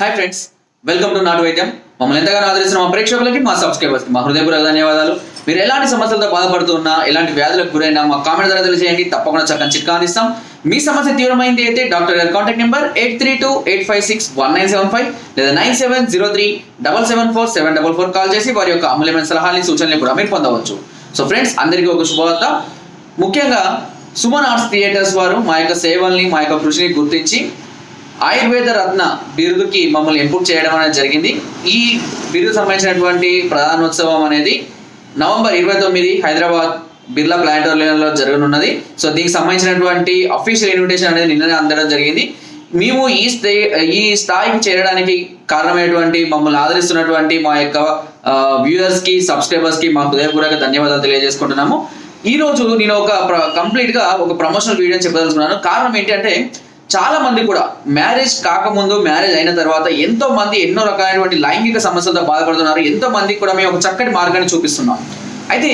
Hi friends welcome to నాటు వైద్యం మమ్మల్ని ఎంతగానో ఆదరిస్తున్న మా ప్రేక్షకులకి మా సబ్స్క్రైబర్స్కి మా హృదయపూర్వక ధన్యవాదాలు. మీరు ఎలాంటి సమస్యలతో బాధపడుతున్నా ఎలాంటి వ్యాధులకు గురైనా మా కామెంట్ ద్వారా తెలియజేయండి. తప్పకుండా చక్కని చిట్కా అందిస్తాం. మీ సమస్య తీవ్రమైంది అయితే డాక్టర్ గారి contact number eight three two eight five six one nine seven five లేదా nine seven zero three double seven four seven double four call చేసి వారి యొక్క అమూల్యమైన సలహాలని సూచనలు కూడా మీరు పొందవచ్చు. సో ఫ్రెండ్స్ అందరికీ ఒక శుభవార్త. ముఖ్యంగా సుమన్ ఆర్ట్స్ థియేటర్స్ వారు మా యొక్క సేవల్ని మా యొక్క కృషిని గుర్తించి ఆయుర్వేద రత్న బిరుదుకి మమ్మల్ని ఎంపిక చేయడం అనేది జరిగింది. ఈ బిరుదు సంబంధించినటువంటి ప్రధానోత్సవం అనేది నవంబర్ ఇరవై తొమ్మిది హైదరాబాద్ బిర్లా ప్లానిటోరియంలో జరగనున్నది. సో దీనికి సంబంధించినటువంటి అఫీషియల్ ఇన్విటేషన్ అనేది నిన్ననే అందడం జరిగింది. మేము ఈ స్థాయి ఈ స్థాయికి చేరడానికి కారణమైనటువంటి మమ్మల్ని ఆదరిస్తున్నటువంటి మా యొక్క వ్యూయర్స్కి సబ్స్క్రైబర్స్కి మా హృదయపూర్వక ధన్యవాదాలు తెలియజేసుకుంటున్నాము. ఈ రోజు నేను ఒక కంప్లీట్గా ఒక ప్రమోషనల్ వీడియో చెప్పదలుచుకున్నాను. కారణం ఏంటంటే చాలా మంది కూడా మ్యారేజ్ కాకముందు మ్యారేజ్ అయిన తర్వాత ఎంతో మంది ఎన్నో రకాలైనటువంటి లైంగిక సమస్యలతో బాధపడుతున్నారు. ఎంతో మందికి కూడా మేము ఒక చక్కటి మార్గాన్ని చూపిస్తున్నాం. అయితే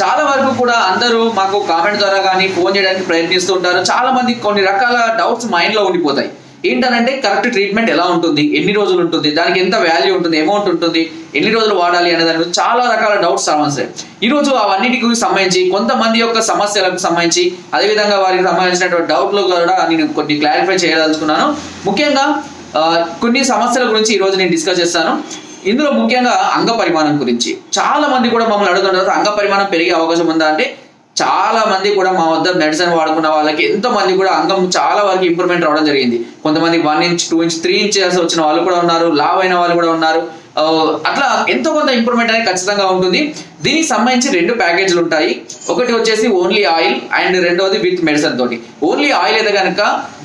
చాలా వరకు కూడా అందరూ మాకు కామెంట్ ద్వారా కానీ ఫోన్ చేయడానికి ప్రయత్నిస్తూ ఉంటారు. చాలా మంది కొన్ని రకాల డౌట్స్ మైండ్లో ఉండిపోతాయి. ఏంటనంటే కరెక్ట్ ట్రీట్మెంట్ ఎలా ఉంటుంది? ఎన్ని రోజులు ఉంటుంది? దానికి ఎంత వాల్యూ ఉంటుంది? అమౌంట్ ఉంటుంది? ఎన్ని రోజులు వాడాలి అనే దాని గురించి చాలా రకాల డౌట్స్ సమస్య ఈరోజు అవన్నిటికి సంబంధించి కొంతమంది యొక్క సమస్యలకు సంబంధించి అదేవిధంగా వారికి సంబంధించినటువంటి డౌట్లు కూడా నేను కొన్ని క్లారిఫై చేయదలుచుకున్నాను. ముఖ్యంగా కొన్ని సమస్యల గురించి ఈ రోజు నేను డిస్కస్ చేస్తాను. ఇందులో ముఖ్యంగా అంగ పరిమాణం గురించి. చాలా మంది కూడా మమ్మల్ని అడుగుతుంటారు అంగ పరిమాణం పెరిగే అవకాశం ఉందా అంటే చాలా మంది కూడా మా వద్ద మెడిసిన్ వాడుకున్న వాళ్ళకి ఎంతో మంది కూడా అంగం చాలా వరకు ఇంప్రూవ్మెంట్ రావడం జరిగింది. కొంతమంది one inch two inch three inches వచ్చిన వాళ్ళు కూడా ఉన్నారు లావ్ అయిన వాళ్ళు కూడా ఉన్నారు. అట్లా ఎంతో కొంత ఇంప్రూవ్మెంట్ అనేది ఖచ్చితంగా ఉంటుంది. దీనికి సంబంధించి రెండు ప్యాకేజీలు ఉంటాయి. ఒకటి వచ్చేసి ఓన్లీ ఆయిల్ అండ్ రెండోది విత్ మెడిసిన్ తోటి. ఓన్లీ ఆయిల్ అయితే కనుక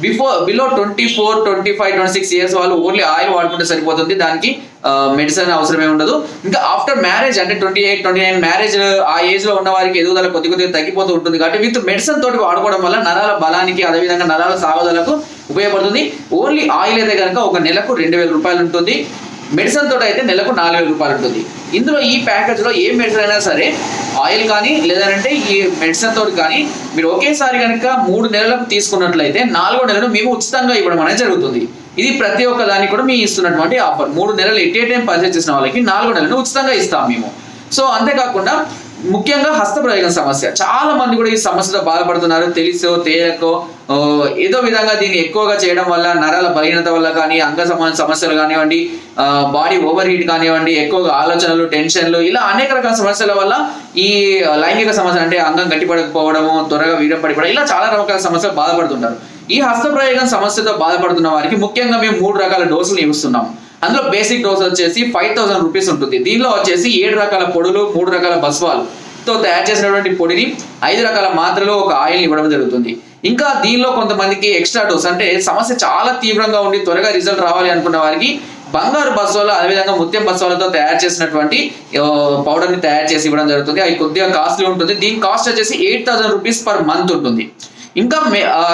before below twenty four twenty five twenty six years వాళ్ళు ఓన్లీ ఆయిల్ వాడుకుంటే సరిపోతుంది. దానికి మెడిసిన్ అవసరమే ఉండదు. ఇంకా ఆఫ్టర్ మ్యారేజ్ అంటే twenty eight twenty nine marriage ఆ ఏజ్లో ఉన్న వారికి ఎదుగుదల కొద్ది కొద్దిగా తగ్గిపోతూ ఉంటుంది కాబట్టి విత్ మెడిసిన్ తోటి వాడుకోవడం వల్ల నరాల బలానికి అదేవిధంగా నరాల సాగుదలకు ఉపయోగపడుతుంది. ఓన్లీ ఆయిల్ అయితే కనుక ఒక నెలకు రెండు వేల రూపాయలు ఉంటుంది. మెడిసిన్ తోటి అయితే నెలకు నాలుగు వేల రూపాయలు ఉంటుంది. ఇందులో ఈ ప్యాకేజ్లో ఏ మెడిసిన్ అయినా సరే ఆయిల్ కానీ లేదంటే ఈ మెడిసిన్ తోటి కానీ మీరు ఒకేసారి కనుక మూడు నెలలకు తీసుకున్నట్లయితే నాలుగో నెలను మేము ఉచితంగా ఇవ్వడం అనేది జరుగుతుంది. ఇది ప్రతి ఒక్క దానికి కూడా మేము ఇస్తున్నటువంటి ఆఫర్. మూడు నెలలు ఎట్ ఏ టైం పర్చేస్ చేసిన వాళ్ళకి నాలుగు నెలలు ఉచితంగా ఇస్తాం మేము. సో అంతేకాకుండా ముఖ్యంగా హస్తప్రయోగం సమస్య. చాలా మంది కూడా ఈ సమస్యతో బాధపడుతున్నారు. తెలుసో తేలకో ఏదో విధంగా దీన్ని ఎక్కువగా చేయడం వల్ల నరాల బలహీనత వల్ల కానీ అంగ సంబంధ సమస్యలు కానివ్వండి బాడీ ఓవర్ హీట్ కానివ్వండి ఎక్కువగా ఆలోచనలు టెన్షన్లు ఇలా అనేక రకాల సమస్యల వల్ల ఈ లైంగిక సమస్య అంటే అంగం గట్టిపడకపోవడము త్వరగా వీరం పడిపోవడం ఇలా చాలా రకాల సమస్యలు బాధపడుతుంటారు. ఈ హస్తప్రయోగం సమస్యతో బాధపడుతున్న వారికి ముఖ్యంగా మేము మూడు రకాల డోసులు ఇస్తున్నాం అందులో బేసిక్ డోస్ వచ్చేసి ఫైవ్ థౌసండ్ రూపీస్ ఉంటుంది. దీనిలో వచ్చేసి ఏడు రకాల పొడులు మూడు రకాల బస్వాలు తో తయారు చేసినటువంటి పొడిని ఐదు రకాల మాత్రలు ఒక ఆయిల్ ఇవ్వడం జరుగుతుంది. ఇంకా దీనిలో కొంతమందికి ఎక్స్ట్రా డోస్ అంటే సమస్య చాలా తీవ్రంగా ఉండి త్వరగా రిజల్ట్ రావాలి అనుకున్న వారికి బంగారు బస్వాలు అదేవిధంగా ముత్యం బస్వాలతో తయారు చేసినటువంటి పౌడర్ని తయారు చేసి ఇవ్వడం జరుగుతుంది. అది కొద్దిగా కాస్ట్లీ ఉంటుంది. దీని కాస్ట్ వచ్చేసి eight thousand rupees per month ఉంటుంది. ఇంకా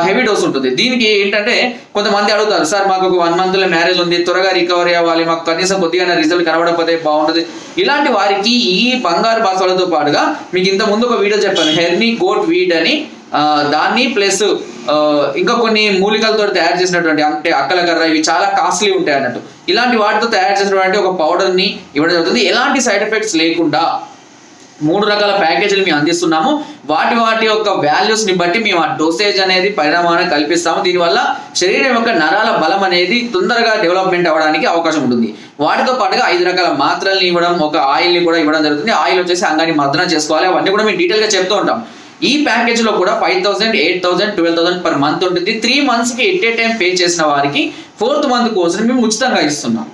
హెవీ డోస్ ఉంటుంది. దీనికి ఏంటంటే కొంతమంది అడుగుతారు సార్ మాకు ఒక వన్ మంత్లో మ్యారేజ్ ఉంది త్వరగా రికవరీ అవ్వాలి మాకు కనీసం కొద్దిగా రిజల్ట్ కనబడకపోతే బాగుంటుంది ఇలాంటి వారికి ఈ బంగారు బాసలతో పాటుగా మీకు ఇంత ముందు ఒక వీడియో చెప్పాను హెర్నీ గోట్ వీడ్ అని. దాన్ని ప్లస్ ఇంకా కొన్ని మూలికలతో తయారు చేసినటువంటి అంటే అక్కలకర్ర ఇవి చాలా కాస్ట్లీ ఉంటాయి అన్నట్టు. ఇలాంటి వాటితో తయారు చేసినటువంటి ఒక పౌడర్ని ఇవ్వడం జరుగుతుంది. ఎలాంటి సైడ్ ఎఫెక్ట్స్ లేకుండా మూడు రకాల ప్యాకేజీలు మేము అందిస్తున్నాము. వాటి వాటి యొక్క వాల్యూస్ని బట్టి మేము ఆ డోసేజ్ అనేది పరిణామాన్ని కల్పిస్తాము. దీనివల్ల శరీరం యొక్క నరాల బలం అనేది తొందరగా డెవలప్మెంట్ అవ్వడానికి అవకాశం ఉంటుంది. వాటితో పాటుగా ఐదు రకాల మాత్రల్ని ఇవ్వడం ఒక ఆయిల్ని కూడా ఇవ్వడం జరుగుతుంది. ఆయిల్ వచ్చేసి అంగాన్ని మర్దన చేసుకోవాలి. అవన్నీ కూడా మేము డీటెయిల్గా చెప్తూ ఉంటాం. ఈ ప్యాకేజ్లో కూడా five thousand eight thousand twelve thousand per month ఉంటుంది. త్రీ మంత్స్కి ఎట్ ఏ టైం పే చేసిన వారికి ఫోర్త్ మంత్ కోసం మేము ఉచితంగా ఇస్తున్నాం.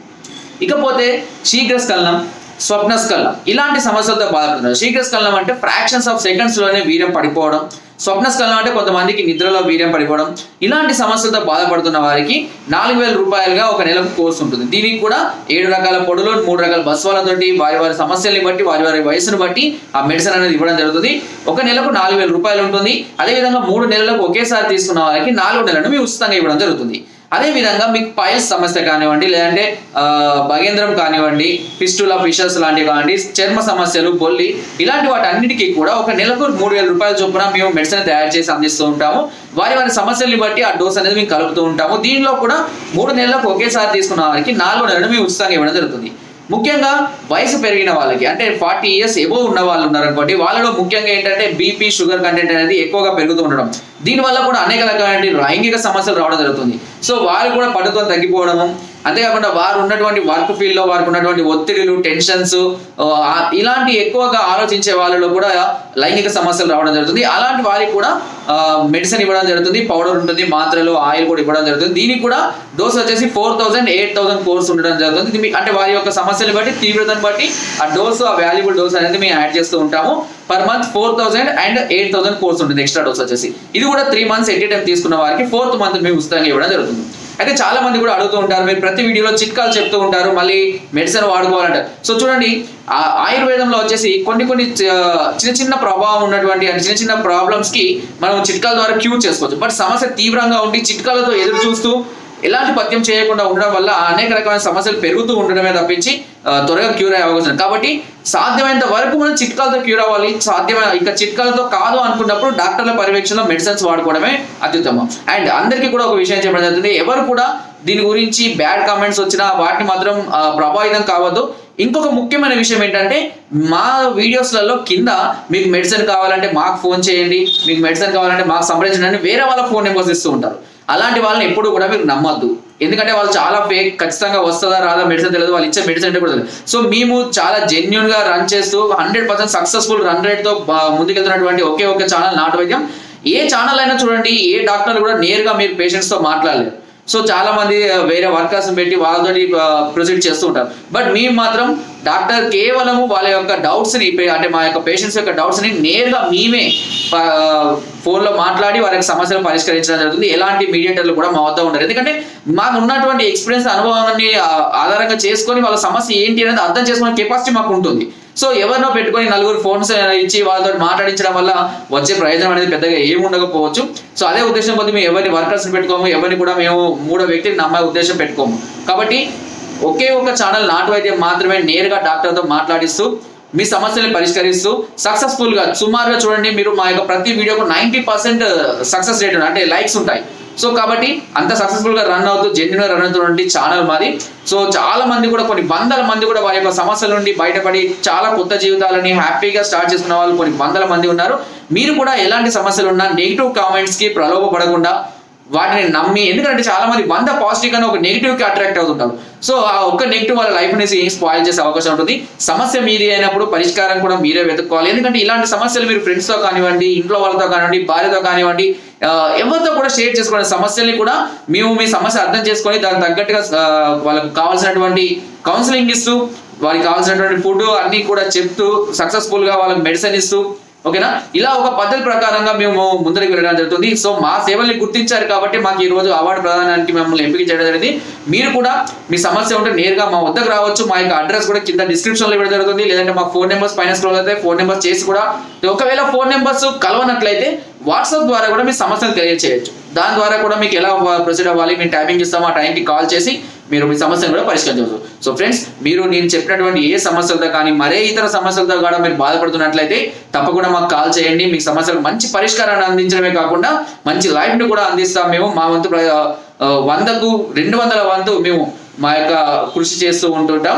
ఇకపోతే శీఘ్ర స్కలనం స్వప్నస్కలనం ఇలాంటి సమస్యలతో బాధపడుతున్నారు. శీఘ్రస్కలనం అంటే ఫ్రాక్షన్స్ ఆఫ్ సెకండ్స్లోనే వీర్యం పడిపోవడం. స్వప్నస్కలనం అంటే కొంతమందికి నిద్రలో వీర్యం పడిపోవడం. ఇలాంటి సమస్యలతో బాధపడుతున్న వారికి నాలుగు వేల రూపాయలుగా ఒక నెలకు కోర్సు ఉంటుంది. దీనికి కూడా ఏడు రకాల పొడులు మూడు రకాల బస్వాలతోటి వారి వారి సమస్యల్ని బట్టి వారి వారి వయసును బట్టి ఆ మెడిసిన్ అనేది ఇవ్వడం జరుగుతుంది. ఒక నెలకు నాలుగు వేల రూపాయలు ఉంటుంది. అదేవిధంగా మూడు నెలలకు ఒకేసారి తీసుకున్న వారికి నాలుగు నెలలను ఉచితంగా ఇవ్వడం జరుగుతుంది. అదే విధంగా మీకు పైల్స్ సమస్య కానివ్వండి లేదంటే భగేంద్రం కానివ్వండి పిస్టుల ఫిషర్స్ లాంటివి కానివ్వండి చర్మ సమస్యలు బొల్లి ఇలాంటి వాటి అన్నిటికీ కూడా ఒక నెలకు మూడు వేల రూపాయల చొప్పున మేము మెడిసిన్ తయారు చేసి అందిస్తూ ఉంటాము. వారి వారి సమస్యల్ని బట్టి ఆ డోస్ అనేది మేము కలుపుతూ ఉంటాము. దీనిలో కూడా మూడు నెలలకు ఒకేసారి తీసుకున్న వారికి నాలుగు నెలలు మేము ఉచితంగా ఇవ్వడం జరుగుతుంది. ముఖ్యంగా వయసు పెరిగిన వాళ్ళకి అంటే ఫార్టీ ఇయర్స్ ఎబో ఉన్న వాళ్ళు ఉన్నారనుకోండి వాళ్ళలో ముఖ్యంగా ఏంటంటే బీపీ షుగర్ కంటెంట్ అనేది ఎక్కువగా పెరుగుతూ ఉండడం. దీనివల్ల కూడా అనేక రకాల లైంగిక సమస్యలు రావడం జరుగుతుంది. సో వారు కూడా పట్టుతో తగ్గిపోవడము అంతేకాకుండా వారు ఉన్నటువంటి వర్క్ ఫీల్డ్లో వారికి ఉన్నటువంటి ఒత్తిడిలు టెన్షన్స్ ఇలాంటి ఎక్కువగా ఆలోచించే వాళ్ళలో కూడా లైంగిక సమస్యలు రావడం జరుగుతుంది. అలాంటి వారికి కూడా మెడిసిన్ ఇవ్వడం జరుగుతుంది పౌడర్ ఉంటుంది మాత్రలు ఆయిల్ కూడా ఇవ్వడం జరుగుతుంది. దీనికి కూడా డోస్ వచ్చేసి four thousand eight thousand course ఉండడం జరుగుతుంది. అంటే వారి యొక్క సమస్యలు బట్టి తీవ్రతను బట్టి ఆ డోస్ ఆ వాల్యుబుల్ డోస్ అనేది మేము యాడ్ చేస్తూ ఉంటాము. Per month four thousand and eight thousand course ఉంటుంది ఎక్స్ట్రా డోస్ వచ్చేసి. ఇది కూడా త్రీ మంత్స్ ఎట్ టైం తీసుకున్న వారికి ఫోర్త్ మంత్ మేము ఉచితంగా ఇవ్వడం జరుగుతుంది. అయితే చాలా మంది కూడా అడుగుతూ ఉంటారు మీరు ప్రతి వీడియోలో చిట్కాలు చెప్తూ ఉంటారు మళ్ళీ మెడిసిన్ వాడుకోవాలంటారు. సో చూడండి ఆ ఆయుర్వేదంలో వచ్చేసి కొన్ని కొన్ని చిన్న చిన్న ప్రభావం ఉన్నటువంటి అంటే చిన్న చిన్న ప్రాబ్లమ్స్కి మనం చిట్కాల ద్వారా క్యూర్ చేసుకోవచ్చు. బట్ సమస్య తీవ్రంగా ఉండి చిట్కాలతో ఎదురు చూస్తూ ఎలాంటి పద్యం చేయకుండా ఉండడం వల్ల అనేక రకమైన సమస్యలు పెరుగుతూ ఉండడమే తప్పించి త్వరగా క్యూర్ అయ్యే అవకాశం కాబట్టి సాధ్యమైనంత వరకు మనం చిట్కాలతో క్యూర్ అవ్వాలి. సాధ్యమైన ఇక చిట్కాలతో కాదు అనుకున్నప్పుడు డాక్టర్ల పర్యవేక్షణలో మెడిసిన్స్ వాడుకోవడమే అత్యుత్తమం. అండ్ అందరికీ కూడా ఒక విషయం చెప్పడం జరుగుతుంది. ఎవరు కూడా దీని గురించి బ్యాడ్ కామెంట్స్ వచ్చినా వాటిని మాత్రం ప్రభావితం కావద్దు. ఇంకొక ముఖ్యమైన విషయం ఏంటంటే మా వీడియోస్లలో కింద మీకు మెడిసిన్ కావాలంటే మాకు ఫోన్ చేయండి మీకు మెడిసిన్ కావాలంటే మాకు సంప్రదించండి వేరే వాళ్ళ ఫోన్ నెంబర్స్ ఇస్తూ ఉంటారు. అలాంటి వాళ్ళని ఎప్పుడు కూడా మీరు నమ్మద్దు. ఎందుకంటే వాళ్ళు చాలా ఫేక్ ఖచ్చితంగా వస్తుందా రాదా మెడిసిన్ తెలియదు వాళ్ళు ఇచ్చే మెడిసిన్ అంటే కూడా తెలియదు సో మేము చాలా జెన్యున్గా రన్ చేస్తూ హండ్రెడ్ పర్సెంట్ సక్సెస్ఫుల్ రన్ రేట్తో ముందుకెళ్తున్నటువంటి ఒకే ఒక ఛానల్ నాటు వైద్యం. ఏ ఛానల్ అయినా చూడండి ఏ డాక్టర్ కూడా నేరుగా మీరు పేషెంట్స్తో మాట్లాడలేదు సో చాలా మంది వేరే వర్కర్స్ పెట్టి వాళ్ళతోటి ప్రొసీడ్ చేస్తూ ఉంటారు. బట్ మేము మాత్రం డాక్టర్ కేవలము వాళ్ళ యొక్క డౌట్స్ని అంటే మా యొక్క పేషెంట్స్ యొక్క డౌట్స్ని నేరుగా మేమే ఫోన్లో మాట్లాడి వారి యొక్క సమస్యలు పరిష్కరించడం జరుగుతుంది. ఎలాంటి మీడియేటర్లు కూడా మా వద్ద ఉండరు. ఎందుకంటే మాకు ఉన్నటువంటి ఎక్స్పీరియన్స్ అనుభవాన్ని ఆధారంగా చేసుకొని వాళ్ళ సమస్య ఏంటి అనేది అర్థం చేసుకునే కెపాసిటీ మాకు ఉంటుంది. సో ఎవరినో పెట్టుకొని నలుగురు ఫోన్స్ ఇచ్చి వాళ్ళతో మాట్లాడించడం వల్ల వచ్చే ప్రయోజనం అనేది పెద్దగా ఏమి ఉండకపోవచ్చు. సో అదే ఉద్దేశం కొద్ది మేము ఎవరిని వర్కర్స్ని పెట్టుకోము ఎవరిని కూడా మేము మూడో వ్యక్తిని నమ్మే ఉద్దేశం పెట్టుకోము. కాబట్టి ఒకే ఒక ఛానల్ నాటు వైద్యం మాత్రమే నేరుగా డాక్టర్తో మాట్లాడిస్తూ మీ సమస్యలను పరిష్కరిస్తూ సక్సెస్ఫుల్గా సుమారుగా చూడండి మీరు మా యొక్క ప్రతి వీడియోకు నైంటీ పర్సెంట్ సక్సెస్ రేట్ అంటే లైక్స్ ఉంటాయి. సో కాబట్టి అంత సక్సెస్ఫుల్గా రన్ అవుతూ జెన్యున్ రన్ అవుతున్నటువంటి ఛానల్ మాది సో చాలా మంది కూడా కొన్ని వందల మంది కూడా వారి యొక్క సమస్యల నుండి బయటపడి చాలా కొత్త జీవితాలని హ్యాపీగా స్టార్ట్ చేసుకున్న వాళ్ళు కొన్ని వందల మంది ఉన్నారు. మీరు కూడా ఎలాంటి సమస్యలు ఉన్నా నెగిటివ్ కామెంట్స్కి ప్రలోభపడకుండా వాటిని నమ్మి ఎందుకంటే చాలా మంది వంద పాజిటివ్ గానే ఒక నెగిటివ్కి అట్రాక్ట్ అవుతుంటారు. సో ఆ ఒక్క నెగిటివ్ వాళ్ళ లైఫ్ అనేది స్పాయిల్ చేసే అవకాశం ఉంటుంది. సమస్య మీది అయినప్పుడు పరిష్కారం కూడా మీరే వెతుక్కోవాలి. ఎందుకంటే ఇలాంటి సమస్యలు మీరు ఫ్రెండ్స్తో కానివ్వండి ఇంట్లో వాళ్ళతో కానివ్వండి భార్యతో కానివ్వండి ఎవరితో కూడా షేర్ చేసుకునే సమస్యల్ని కూడా మేము మీ సమస్య అర్థం చేసుకొని దానికి తగ్గట్టుగా వాళ్ళకు కావాల్సినటువంటి కౌన్సిలింగ్ ఇస్తూ వారికి కావాల్సినటువంటి ఫుడ్ అన్ని కూడా చెప్తూ సక్సెస్ఫుల్గా వాళ్ళకి మెడిసిన్ ఇస్తూ ఓకేనా? ఇలా ఒక పద్ధతి ప్రకారంగా మేము ముందరికి వెళ్ళడం జరుగుతుంది. సో మా సేవల్ని గుర్తించారు కాబట్టి మాకు ఈ రోజు అవార్డు ప్రదానానికి మిమ్మల్ని ఎంపిక చేయడం జరిగింది. మీరు కూడా మీ సమస్య ఉంటే నేరుగా మా వద్దకు రావచ్చు. మా యొక్క అడ్రస్ కూడా కింద డిస్క్రిప్షన్లో ఇవ్వడం జరుగుతుంది. లేదంటే మా ఫోన్ నెంబర్స్ పైన స్క్రోల్ అయితే ఫోన్ నెంబర్స్ చేసి కూడా ఒకవేళ ఫోన్ నెంబర్స్ కలవనట్లయితే వాట్సాప్ ద్వారా కూడా మీ సమస్యలు తెలియచేయచ్చు. దాని ద్వారా కూడా మీకు ఎలా ప్రొసీడ్ అవ్వాలి మేము టైమింగ్ ఇస్తాము ఆ టైంకి కాల్ చేసి మీరు మీ సమస్యను కూడా పరిష్కరించవచ్చు. సో ఫ్రెండ్స్ మీరు నేను చెప్పినటువంటి ఏ సమస్యలతో కానీ మరే ఇతర సమస్యలతో కూడా మీరు బాధపడుతున్నట్లయితే తప్పకుండా మాకు కాల్ చేయండి. మీ సమస్యలకు మంచి పరిష్కారాన్ని అందించడమే కాకుండా మంచి లైఫ్ను కూడా అందిస్తాం మేము. మా వంతు వందకు రెండు వందల వంతు మేము మా యొక్క కృషి చేస్తూ ఉంటుంటాం.